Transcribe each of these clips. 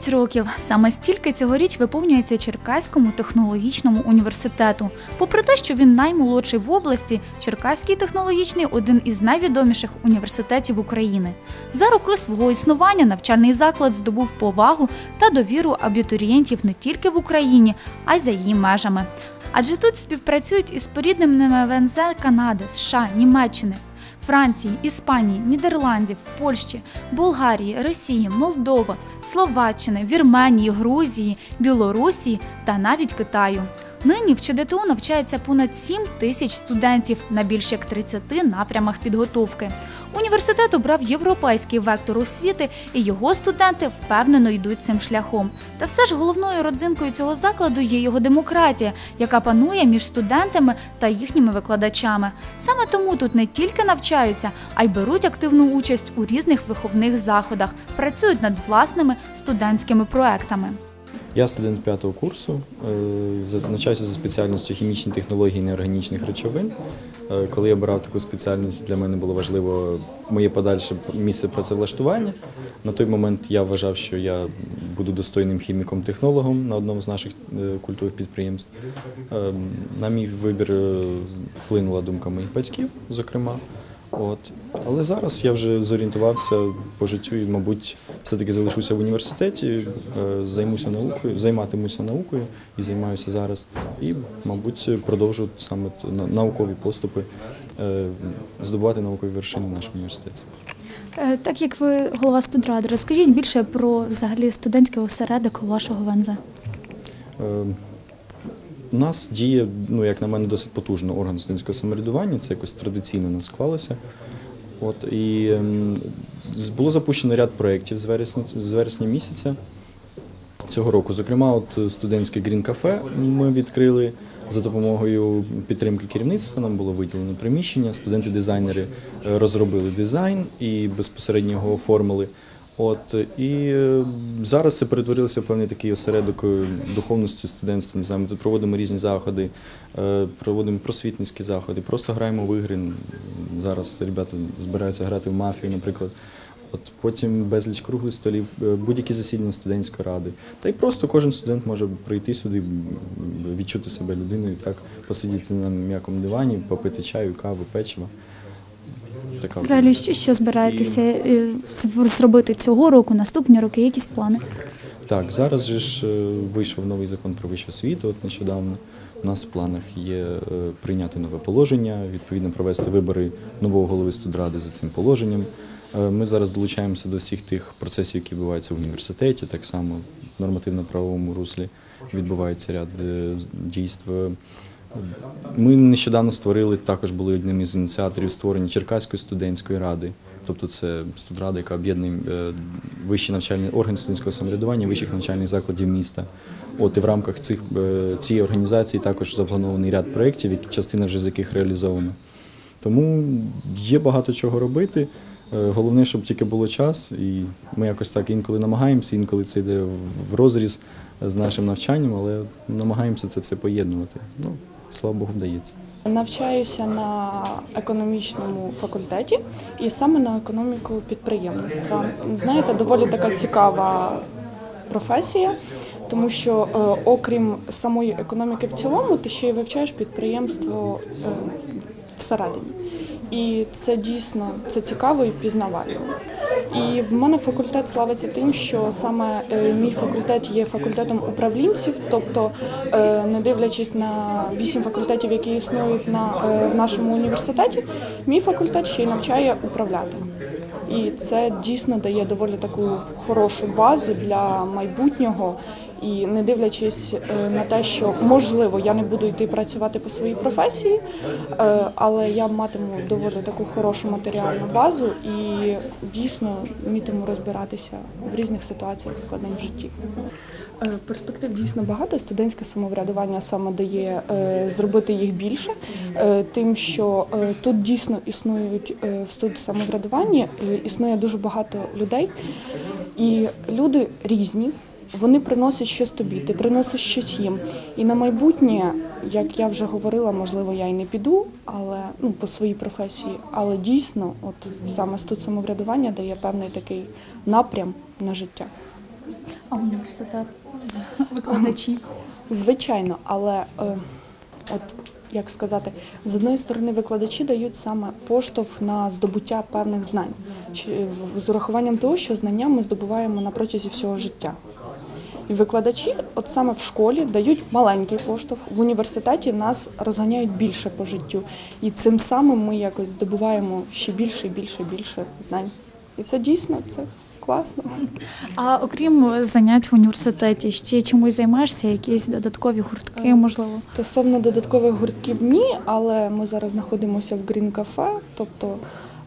55 років саме стільки цьогоріч виповнюється Черкаському технологічному університету. Попри те, що він наймолодший в області, Черкаський технологічний один із найвідоміших університетів України. За роки свого існування навчальний заклад здобув повагу та довіру абітурієнтів не тільки в Україні, а й за її межами. Адже тут співпрацюють із порідними ВНЗ Канади, США, Німеччини, Франції, Іспанії, Нідерландів, Польщі, Болгарії, Росії, Молдови, Словаччини, Вірменії, Грузії, Білорусі та навіть Китаю. Нині в ЧДТУ навчається понад 7 тисяч студентів на більш як 30 напрямах підготовки. Університет обрав європейський вектор освіти, і його студенти впевнено йдуть цим шляхом. Та все ж головною родзинкою цього закладу є його демократія, яка панує між студентами та їхніми викладачами. Саме тому тут не тільки навчаються, а й беруть активну участь у різних виховних заходах, працюють над власними студентськими проектами. Я студент п'ятого курсу, е, навчаюся за спеціальністю хімічні технології неорганічних речовин. Е, Коли я обирав таку спеціальність, для мене було важливо моє подальше місце працевлаштування. На той момент я вважав, що я буду достойним хіміком-технологом на одному з наших е, культових підприємств. Е, На мій вибір вплинула думка моїх батьків, зокрема. От. Але зараз я вже зорієнтувався по життю і, мабуть, все-таки залишуся в університеті, е, займуся наукою, займатимуся наукою і займаюся зараз. І, мабуть, продовжу саме наукові поступи, е, здобувати наукові вершини в нашому університеті. Е, Так як ви голова студради, розкажіть більше про взагалі студентський осередок вашого ВНЗ. У нас діє, ну як на мене, досить потужно орган студентського самоврядування. Це якось традиційно у нас склалося. От і ем, було запущено ряд проєктів з вересня, з вересня місяця цього року. Зокрема, от студентське Green Cafe ми відкрили за допомогою підтримки керівництва. Нам було виділено приміщення. Студенти-дизайнери е, розробили дизайн і безпосередньо його оформили. От і е, зараз це перетворилося в певний такий осередок е, духовності студентства. Не знаю, ми тут проводимо різні заходи, е, проводимо просвітницькі заходи, просто граємо в ігри. Зараз ребята збираються грати в мафію, наприклад. От потім безліч круглих столів, е, будь-які засідання студентської ради. Та й просто кожен студент може прийти сюди, відчути себе людиною, так посидіти на м'якому дивані, попити чаю, каву, печиво. Така Взагалі, що, що збираєтеся е, зробити цього року, наступні роки, якісь плани? Так, зараз же ж е, вийшов новий закон про вищу освіту. От нещодавно у нас в планах є е, прийняти нове положення, відповідно провести вибори нового голови студради за цим положенням. Ми зараз долучаємося до всіх тих процесів, які відбуваються в університеті. Так само в нормативно-правовому руслі відбувається ряд дійств. Ми нещодавно створили, також були одним із ініціаторів створення Черкаської студентської ради. Тобто це студрада, яка об'єднує е, вищі навчальні органи студентського самоврядування вищих навчальних закладів міста. От і в рамках цих е, цієї організації також запланований ряд проєктів, частина вже з яких реалізована. Тому є багато чого робити. Е, Головне, щоб тільки було час, і ми якось так інколи намагаємося, інколи це йде в розріз з нашим навчанням, але намагаємося це все поєднувати. Ну, слава Богу, вдається. Навчаюся на економічному факультеті і саме на економіку підприємництва. Знаєте, доволі така цікава професія, тому що е, окрім самої економіки в цілому, ти ще й вивчаєш підприємство е, всередині. І це дійсно це цікаво і пізнавально. І в мене факультет славиться тим, що саме е, мій факультет є факультетом управлінців, тобто, е, не дивлячись на вісім факультетів, які існують на, е, в нашому університеті, мій факультет ще й навчає управляти. І це дійсно дає доволі таку хорошу базу для майбутнього. І не дивлячись е, на те, що можливо я не буду йти працювати по своїй професії, е, але я матиму доволі таку хорошу матеріальну базу і дійсно вмітиму розбиратися в різних ситуаціях складних в житті. Е, Перспектив дійсно багато. Студентське самоврядування саме дає зробити їх більше, тим, що тут дійсно існують в студ самоврядуванні, існує дуже багато людей, і люди різні. Вони приносять щось тобі, ти приносиш щось їм. І на майбутнє, як я вже говорила, можливо, я й не піду, але ну по своїй професії, але дійсно, от саме студ самоврядування дає певний такий напрям на життя. А університет викладачі. Звичайно, але е, от як сказати, з одної сторони викладачі дають саме поштовх на здобуття певних знань, з урахуванням того, що знання ми здобуваємо на протязі всього життя. І викладачі, от саме в школі, дають маленький поштовх. В університеті нас розганяють більше по життю. І цим самим ми якось здобуваємо ще більше, і більше, більше знань. І це дійсно це класно. А окрім занять в університеті, ще чимось займаєшся? Якісь додаткові гуртки, можливо? Стосовно додаткових гуртків ні, але ми зараз знаходимося в Грін кафе, тобто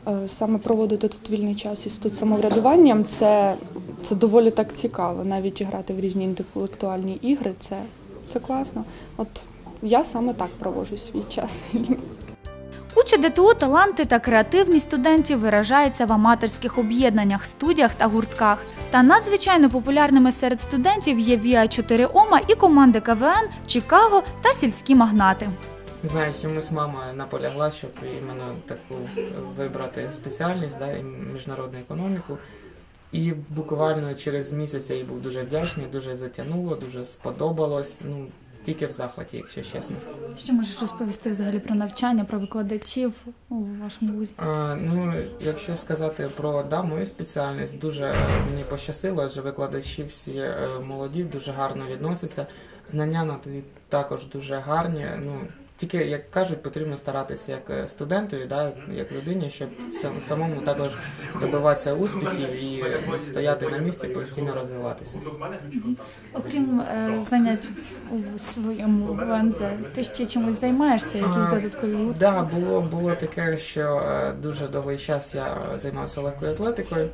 е, саме проводити тут вільний час із тут самоврядуванням, це, це доволі так цікаво. Навіть грати в різні інтелектуальні ігри, це, це класно. От я саме так проводжу свій час. У ЧДТУ таланти та креативність студентів виражаються в аматорських об'єднаннях, студіях та гуртках. Та надзвичайно популярними серед студентів є Віа 4 Ома і команди КВН, Чикаго та сільські магнати. Не знаю, чомусь мама наполягла, щоб іменно таку вибрати спеціальність, да, міжнародну економіку. І буквально через місяць я їй був дуже вдячний, дуже затягнуло, дуже сподобалось. Ну, тільки в захваті, якщо чесно. Що можеш розповісти взагалі про навчання, про викладачів у вашому вузі? А, ну, якщо сказати про да, мою спеціальність, дуже мені пощастило, що викладачі всі е, молоді, дуже гарно відносяться. Знання на також дуже гарні. Ну, тільки, як кажуть, потрібно старатися як е, студентові, да, як людині, щоб сам- самому також добиватися успіхів і стояти на місці, постійно розвиватися. Окрім е, занять у своєму ВНЗ, ти ще чимось займаєшся? Якісь додаткові гуртки? Да, було, було таке, що е, дуже довгий час я займався легкою атлетикою.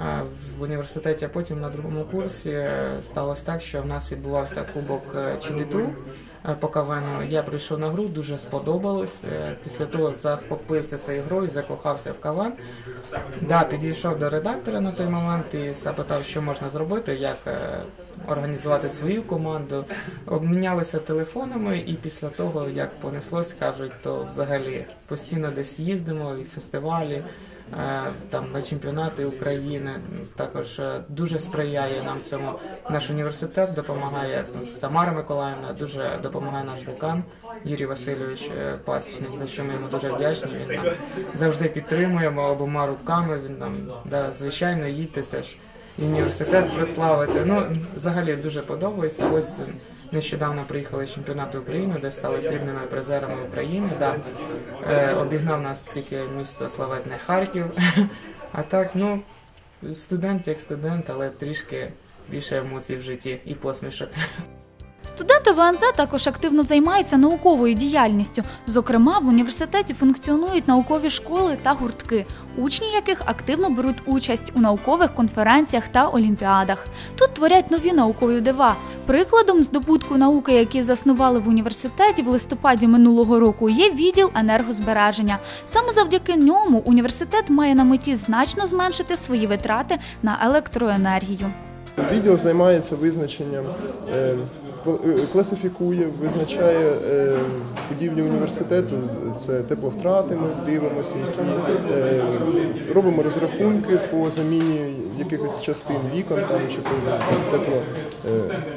А в університеті, а потім на другому курсі е, сталося так, що в нас відбувався кубок ЧДТУ е, по КВНу. Я прийшов на гру, дуже сподобалось. Е, Після того захопився цією грою, закохався в КВН. Да, підійшов до редактора на той момент і запитав, що можна зробити, як е, організувати свою команду. Обмінялися телефонами, і після того, як понеслось, кажуть, то взагалі постійно десь їздимо, і фестивалі. Е, Там на чемпіонати України також е, дуже сприяє нам цьому. Наш університет допомагає там, Тамара Миколаївна, дуже допомагає наш декан Юрій Васильович е, Пасічник, за що ми йому дуже вдячні. Він нам завжди підтримуємо обома руками. Він нам да, звичайно їдьте, це ж університет прославити. Ну взагалі дуже подобається. Ось е, нещодавно приїхали з чемпіонату України, де стали срібними призерами України. Да. Е, обігнав нас тільки місто славетне Харків. А так, ну студент як студент, але трішки більше емоцій в житті і посмішок. Студенти ВНЗ також активно займаються науковою діяльністю. Зокрема, в університеті функціонують наукові школи та гуртки, учні яких активно беруть участь у наукових конференціях та олімпіадах. Тут творять нові наукові дива. Прикладом здобутку науки, які заснували в університеті в листопаді минулого року, є відділ енергозбереження. Саме завдяки ньому університет має на меті значно зменшити свої витрати на електроенергію. Відділ займається визначенням, е, е, класифікує, визначає е, будівлі університету. Це тепловтрати. Ми дивимося, які робимо розрахунки по заміні якихось частин вікон там чи тепло,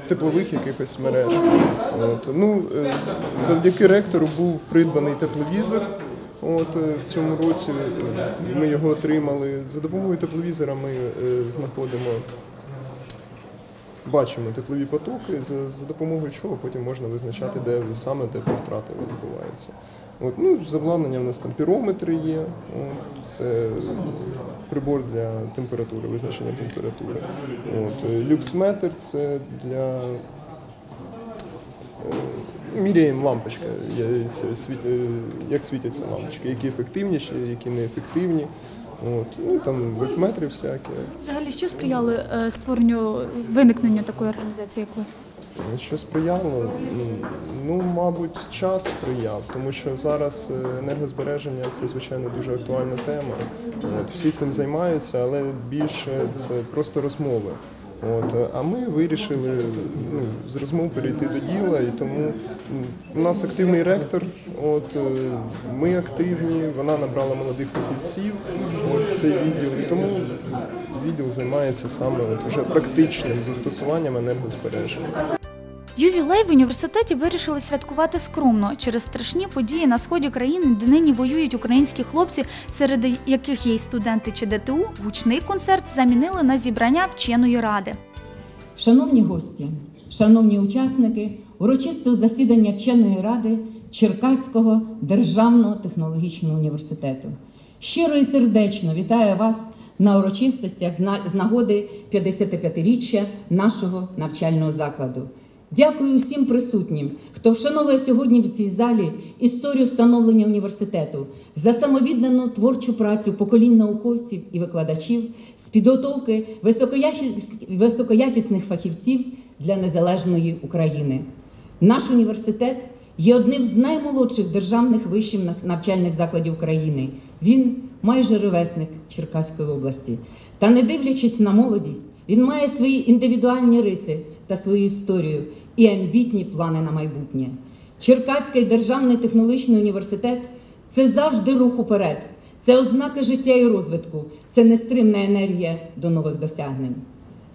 теплових якихось мереж. От. Ну, завдяки ректору був придбаний тепловізор. От в цьому році ми його отримали. За допомогою тепловізора ми знаходимо бачимо теплові потоки, за, за допомогою чого потім можна визначати, де саме тепловтрати відбуваються. От, ну, з у нас там пірометри є, от, це прибор для температури, визначення температури. От, е, люксметр це для е, міряємо лампочка, е, як світяться лампочки, які ефективніші, які неефективні. От, ну, там вольтметри всякі. Взагалі, що сприяло е, створенню виникненню такої організації, як ви? Що сприяло? Ну, Ну, мабуть, час сприяв, тому що зараз е, енергозбереження це звичайно дуже актуальна тема. От, всі цим займаються, але більше це просто розмови. От, е, а ми вирішили ну, з розмов перейти до діла, і тому у нас активний ректор, от, е, ми активні, вона набрала молодих фахівців от, цей відділ, і тому відділ займається саме от уже практичним застосуванням енергозбереження. Ювілей в університеті вирішили святкувати скромно через страшні події на сході країни, де нині воюють українські хлопці, серед яких є й студенти ЧДТУ. Гучний концерт замінили на зібрання вченої ради. Шановні гості, шановні учасники урочистого засідання вченої ради Черкаського державного технологічного університету. Щиро і сердечно вітаю вас на урочистостях з нагоди 55-річчя нашого навчального закладу. Дякую всім присутнім, хто вшановує сьогодні в цій залі історію становлення університету за самовіддану творчу працю поколінь науковців і викладачів з підготовки високоякісних фахівців для незалежної України. Наш університет є одним з наймолодших державних вищих навчальних закладів країни. Він майже ровесник Черкаської області. Та не дивлячись на молодість, він має свої індивідуальні риси та свою історію і амбітні плани на майбутнє. Черкаський державний технологічний університет це завжди рух уперед, це ознаки життя і розвитку, це нестримна енергія до нових досягнень.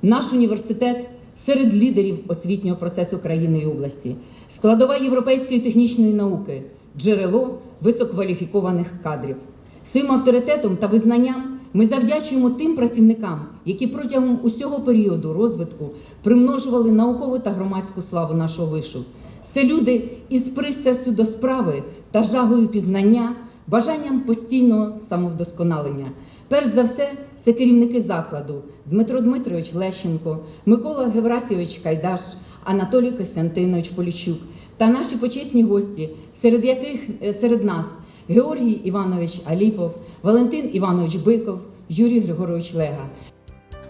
Наш університет серед лідерів освітнього процесу країни і області, складова європейської технічної науки, джерело висококваліфікованих кадрів. Своїм авторитетом та визнанням ми завдячуємо тим працівникам, які протягом усього періоду розвитку примножували наукову та громадську славу нашого вишу. Це люди із пристрастю до справи та жагою пізнання, бажанням постійного самовдосконалення. Перш за все, це керівники закладу Дмитро Дмитрович Лещенко, Микола Геврасійович Кайдаш, Анатолій Костянтинович Поліщук та наші почесні гості, серед яких е, серед нас Георгій Іванович Аліпов, Валентин Іванович Биков, Юрій Григорович Лега.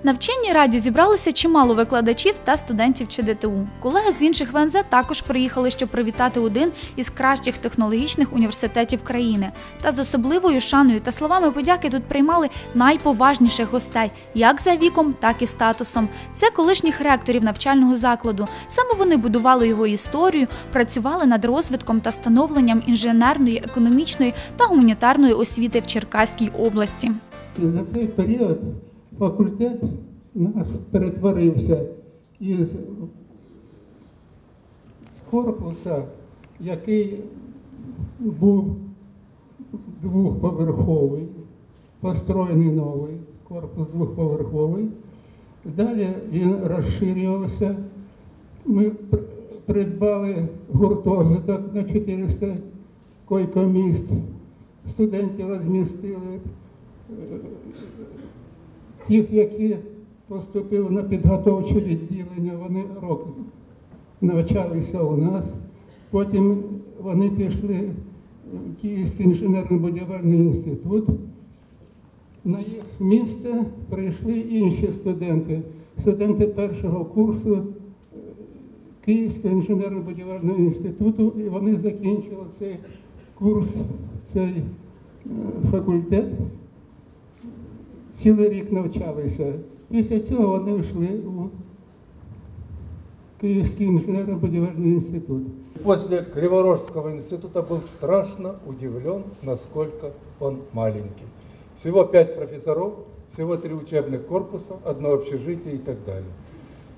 На вченій раді зібралося чимало викладачів та студентів ЧДТУ. Колеги з інших ВНЗ також приїхали, щоб привітати один із кращих технологічних університетів країни. Та з особливою шаною та словами подяки тут приймали найповажніших гостей, як за віком, так і статусом. Це колишніх ректорів навчального закладу. Саме вони будували його історію, працювали над розвитком та становленням інженерної, економічної та гуманітарної освіти в Черкаській області. За цей період факультет наш перетворився із корпуса, який був двохповерховий, построєний новий, корпус двохповерховий. Далі він розширювався. Ми придбали гуртожиток на 400 койкоміст. Студентів розмістили Тих, які поступили на підготовче відділення, вони рок навчалися у нас. Потім вони пішли в Київський інженерно-будівельний інститут. На їх місце прийшли інші студенти, студенти першого курсу е, Київського інженерно-будівельного інституту, і вони закінчили цей курс, цей е, факультет цілий рік навчалися. Після цього вони йшли у Київський інженерно-будівельний інститут. После Криворожского института был страшно удивлен, насколько он маленький. Всего пять профессоров, всего три учебных корпуса, одно общежитие и так далее.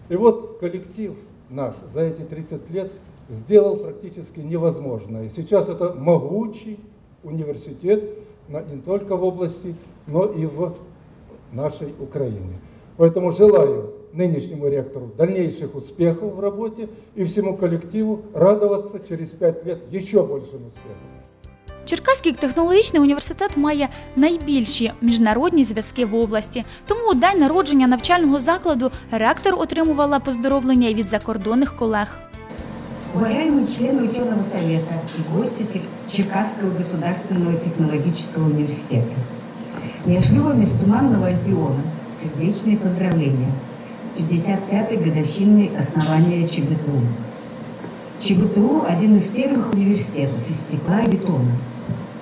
И вот коллектив наш за эти 30 лет сделал практически невозможное. И сейчас это могучий университет на- не только в области, но и в нашей Украине. Поэтому желаю нынешнему ректору дальнейших успехов в работе и всему коллективу радоваться через пять лет еще большим успехам. Черкаський технологічний університет має найбільші міжнародні зв'язки в області. Тому у день народження навчального закладу ректор отримувала поздоровлення й від закордонних колег. Уважаемые члены ученого совета и гости Тек- Черкасского государственного технологического университета, Из Туманного Альбиона сердечные поздравления с 55-й годовщиной основания ЧГТУ. ЧГТУ – один из первых университетов из стекла и бетона.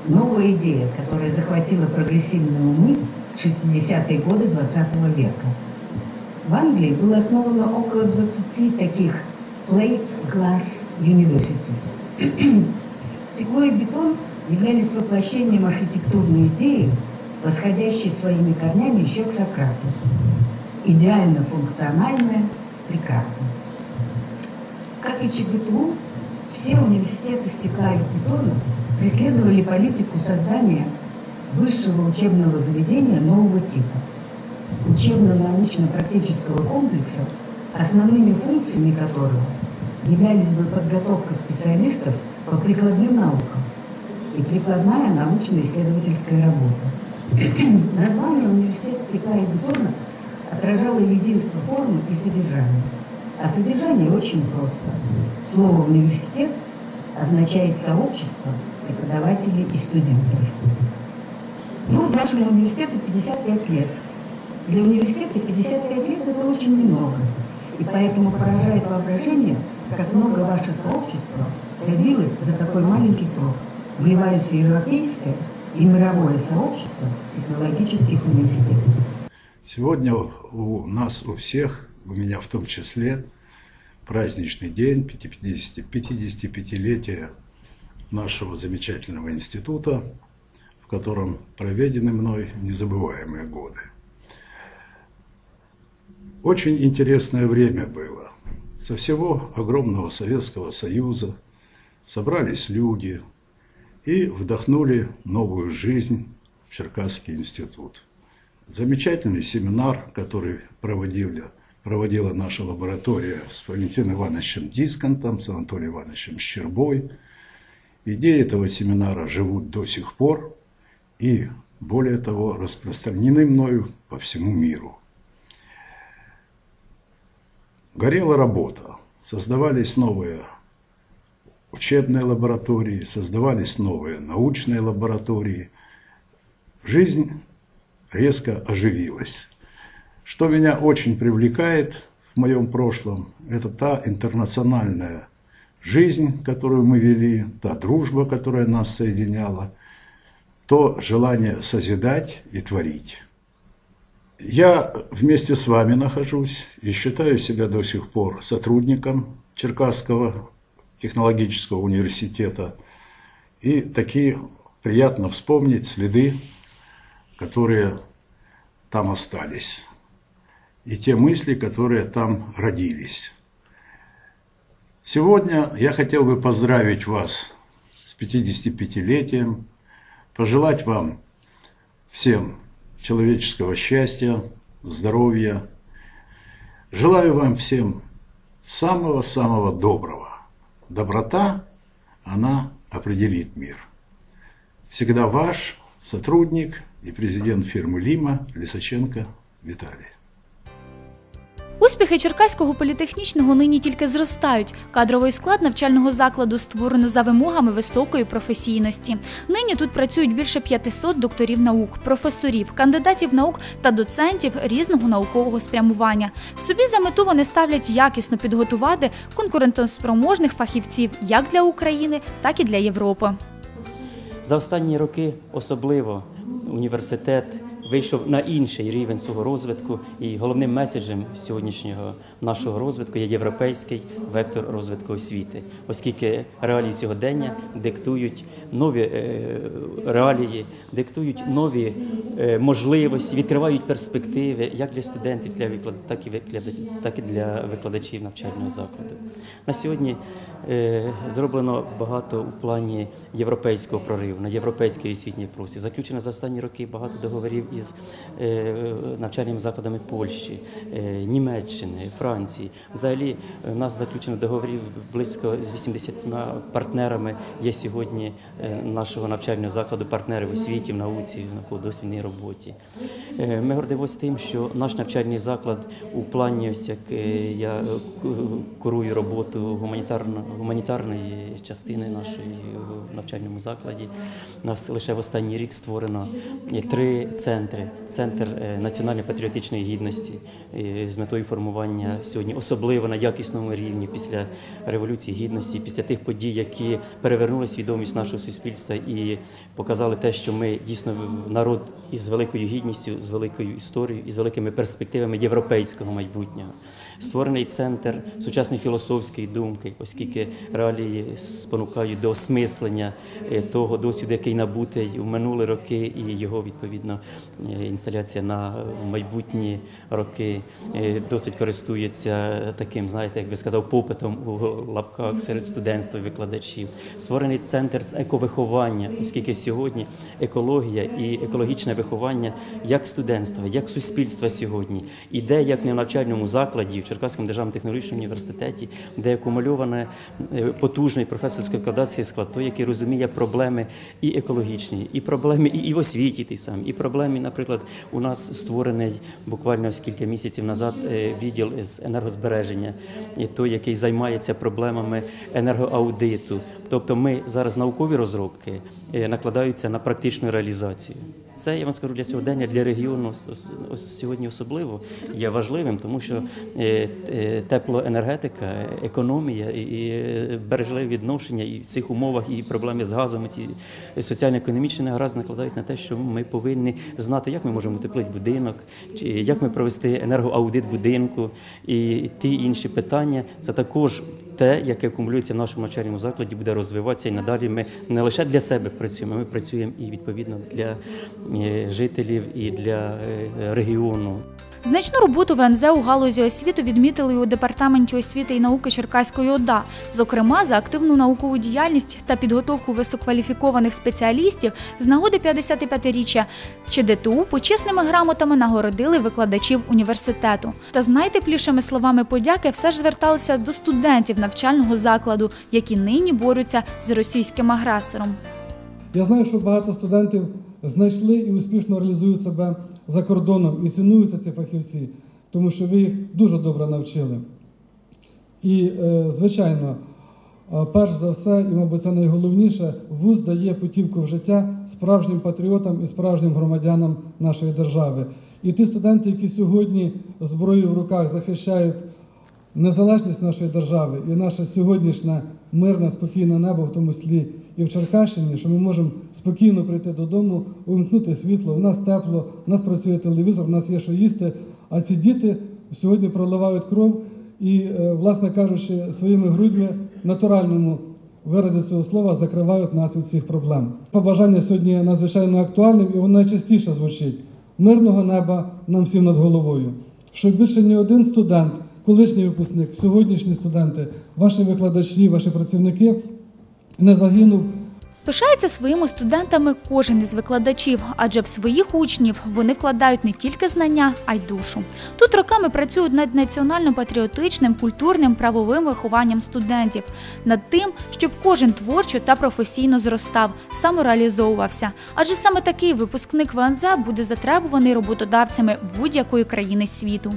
Новая идея, которая захватила прогрессивные умы в 60-е годы 20 века. В Англии было основано около 20 таких Plate Glass Universities. Стекло и бетон являлись воплощением архитектурной идеи, восходящей своими корнями еще к Сократу. Идеально функциональное, прекрасно. Как и ЧГТУ, все университеты стекла и бетона преследовали политику создания высшего учебного заведения нового типа. Учебно-научно-практического комплекса, основными функциями которого являлись бы подготовка специалистов по прикладным наукам и прикладная научно-исследовательская работа. Название университета стекла и бетона отражало единство формы и содержания. А содержание очень просто. Слово «университет» означает сообщество преподавателей и студентов. Ну, нашему университету 55 лет. Для университета 55 лет это очень немного. И поэтому поражает воображение, как много ваше сообщество добилось за такой маленький срок, вливаясь в европейское и мировое сообщество технологических университетов. Сегодня у нас, у всех, у меня в том числе, праздничный день 50 55-летия нашего замечательного института, в котором проведены мной незабываемые годы. Очень интересное время было. Со всего огромного Советского Союза собрались люди и вдохнули новую жизнь в Черкасский институт. Замечательный семинар, который проводили, проводила наша лаборатория с Валентином Ивановичем Дисконтом, с Анатолием Ивановичем Щербой. Идеи этого семинара живут до сих пор и, более того, распространены мною по всему миру. Горела работа, создавались новые учебные лаборатории, создавались новые научные лаборатории. Жизнь резко оживилась. Что меня очень привлекает в моем прошлом, это та интернациональная жизнь, которую мы вели, та дружба, которая нас соединяла, то желание созидать и творить. Я вместе с вами нахожусь и считаю себя до сих пор сотрудником Черкасского технологического университета. И такие приятно вспомнить следы, которые там остались. И те мысли, которые там родились. Сегодня я хотел бы поздравить вас с 55-летием, пожелать вам всем человеческого счастья, здоровья. Желаю вам всем самого-самого доброго. Доброта, она определит мир. Всегда ваш сотрудник и президент фирмы Лима Лисаченко Виталий. Успіхи Черкаського політехнічного нині тільки зростають. Кадровий склад навчального закладу створено за вимогами високої професійності. Нині тут працюють більше 500 докторів наук, професорів, кандидатів наук та доцентів різного наукового спрямування. Собі за мету вони ставлять якісно підготувати конкурентоспроможних фахівців як для України, так і для Європи. За останні роки особливо університет вийшов на інший рівень свого розвитку, і головним меседжем сьогоднішнього нашого розвитку є європейський вектор розвитку освіти, оскільки реалії сьогодення диктують нові е, реалії, диктують нові е, можливості, відкривають перспективи як для студентів, для так і для викладачів навчального закладу. На сьогодні е, зроблено багато у плані європейського прориву, на європейський освітній простір. Заключено за останні роки багато договорів із е, навчальними закладами Польщі, е, Німеччини, Франції. Взагалі, в нас заключено договорів близько з 80 партнерами. Є сьогодні е, нашого навчального закладу партнери в освіті, в науці, в науково-дослідній роботі. Е, Ми гордимося тим, що наш навчальний заклад у плані, ось як е, я е, курую роботу гуманітарно, гуманітарної частини нашої в навчальному закладі. У нас лише в останній рік створено е, три центри центри, центр е, національно-патріотичної гідності е, з метою формування сьогодні, особливо на якісному рівні після революції гідності, після тих подій, які перевернули свідомість нашого суспільства і показали те, що ми дійсно народ із великою гідністю, з великою історією і з великими перспективами європейського майбутнього. Створений центр сучасної філософської думки, оскільки реалії спонукають до осмислення е, того досвіду, який набутий у минулі роки, і його відповідно е, інсталяція на майбутні роки е, досить користується таким, знаєте, як би сказав, попитом у лапках серед студентства викладачів. Створений центр з ековиховання, оскільки сьогодні екологія і екологічне виховання як студентства, як суспільства сьогодні іде як не в навчальному закладі Черкаському державному технологічному університеті, де акумульоване е, потужний професорсько кладацький склад, той, який розуміє проблеми і екологічні, і проблеми і в освіті Ти сам, і проблеми, наприклад, у нас створений буквально кілька місяців назад е, відділ з енергозбереження, той, який займається проблемами енергоаудиту. Тобто ми зараз наукові розробки е, накладаються на практичну реалізацію. Це я вам скажу для сьогодення, для регіону сьогодні особливо є важливим, тому що е, е, теплоенергетика, економія і е, бережливі відношення і в цих умовах, і проблеми з газом, і ці соціально-економічні негаразди накладають на те, що ми повинні знати, як ми можемо утеплити будинок, як ми провести енергоаудит будинку і ті інші питання. Це також те, яке акумулюється в нашому навчальному закладі, буде розвиватися і надалі. Ми не лише для себе працюємо, ми працюємо і відповідно для е, жителів і для е, регіону. Значну роботу ВНЗ у галузі освіти відмітили у департаменті освіти і науки Черкаської ОДА, зокрема за активну наукову діяльність та підготовку висококваліфікованих спеціалістів з нагоди 55-річчя ЧДТУ почесними грамотами нагородили викладачів університету. Та з найтеплішими словами подяки все ж зверталися до студентів навчального закладу, які нині борються з російським агресором. Я знаю, що багато студентів знайшли і успішно реалізують себе за кордоном і цінуються ці фахівці, тому що ви їх дуже добре навчили. І, е, звичайно, е, перш за все, і, мабуть, це найголовніше, вуз дає путівку в життя справжнім патріотам і справжнім громадянам нашої держави. І ті студенти, які сьогодні зброєю в руках захищають незалежність нашої держави і наше сьогоднішнє мирне, спокійне небо, в тому числі і в Черкащині, що ми можемо спокійно прийти додому, увімкнути світло, у нас тепло, у нас працює телевізор, у нас є що їсти. А ці діти сьогодні проливають кров і, е, власне кажучи, своїми грудьми натуральному виразі цього слова закривають нас від цих проблем. Побажання сьогодні надзвичайно актуальним і воно найчастіше звучить мирного неба нам всім над головою. Щоб більше ні один студент, колишній випускник, сьогоднішні студенти, ваші викладачі, ваші працівники не загинув Пишається своїми студентами кожен із викладачів, адже в своїх учнів вони вкладають не тільки знання, а й душу. Тут роками працюють над національно-патріотичним, культурним, правовим вихованням студентів, над тим, щоб кожен творчо та професійно зростав, самореалізовувався. Адже саме такий випускник ВНЗ буде затребуваний роботодавцями будь-якої країни світу.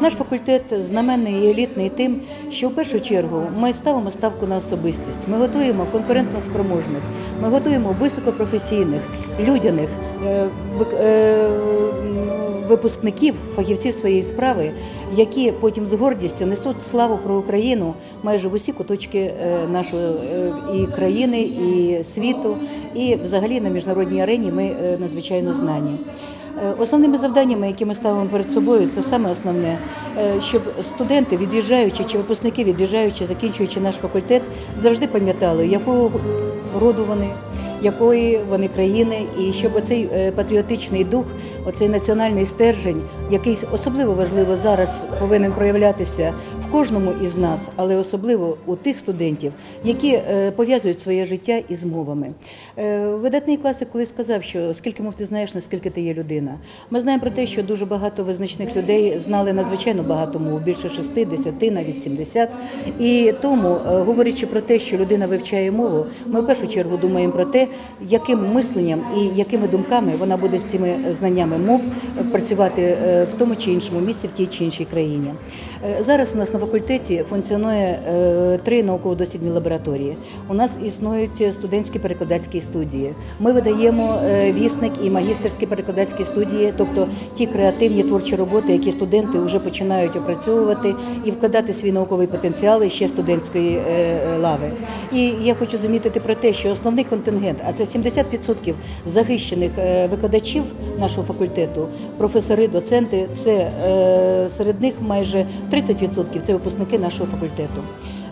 Наш факультет знаменний і елітний тим, що в першу чергу ми ставимо ставку на особистість. Ми готуємо конкурентно спроможних, ми готуємо високопрофесійних, людяних е, е, випускників, фахівців своєї справи, які потім з гордістю несуть славу про Україну майже в усі куточки е, нашої і країни, і світу, і взагалі на міжнародній арені ми надзвичайно знані. Е, Основними завданнями, які ми ставимо перед собою, це саме основне, е, щоб студенти, від'їжджаючи чи випускники, від'їжджаючи, закінчуючи наш факультет, завжди пам'ятали, якого роду вони, якої вони країни, і щоб оцей е, патріотичний дух, оцей національний стержень, який особливо важливо зараз повинен проявлятися кожному із нас, але особливо у тих студентів, які е, пов'язують своє життя із мовами. Е, Видатний класик колись сказав, що скільки мов ти знаєш, наскільки ти є людина. Ми знаємо про те, що дуже багато визначних людей знали надзвичайно багато мов, більше 60, навіть 70. І тому, е, говорячи про те, що людина вивчає мову, ми в першу чергу думаємо про те, яким мисленням і якими думками вона буде з цими знаннями мов працювати в тому чи іншому місці, в тій чи іншій країні. Зараз у нас на факультеті функціонує е, три науково-дослідні лабораторії. У нас існують студентські перекладацькі студії. Ми видаємо е, вісник і магістерські перекладацькі студії, тобто ті креативні творчі роботи, які студенти вже починають опрацьовувати і вкладати свій науковий потенціал ще студентської е, лави. І я хочу замітити про те, що основний контингент, а це 70% захищених викладачів нашого факультету, професори, доценти, це серед них майже 30% це випускники нашого факультету.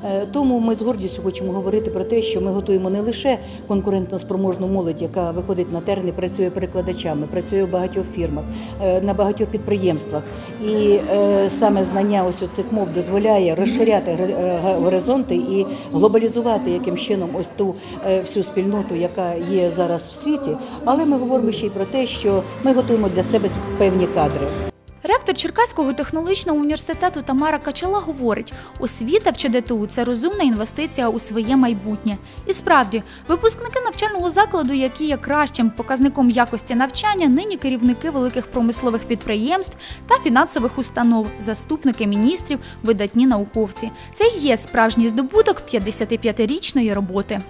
Е, Тому ми з гордістю хочемо говорити про те, що ми готуємо не лише конкурентно спроможну молодь, яка виходить на терни, працює перекладачами, працює в багатьох фірмах, е, на багатьох підприємствах. І е, саме знання ось цих мов дозволяє розширяти горизонти і глобалізувати яким чином ось ту всю спільноту, яка є зараз в світі. Але ми говоримо ще й про те, що ми готуємо для себе певні кадри. Ректор Черкаського технологічного університету Тамара Качала говорить, освіта в ЧДТУ – це розумна інвестиція у своє майбутнє. І справді, випускники навчального закладу, які є кращим показником якості навчання, нині керівники великих промислових підприємств та фінансових установ, заступники міністрів, видатні науковці. Це і є справжній здобуток 55-річної роботи.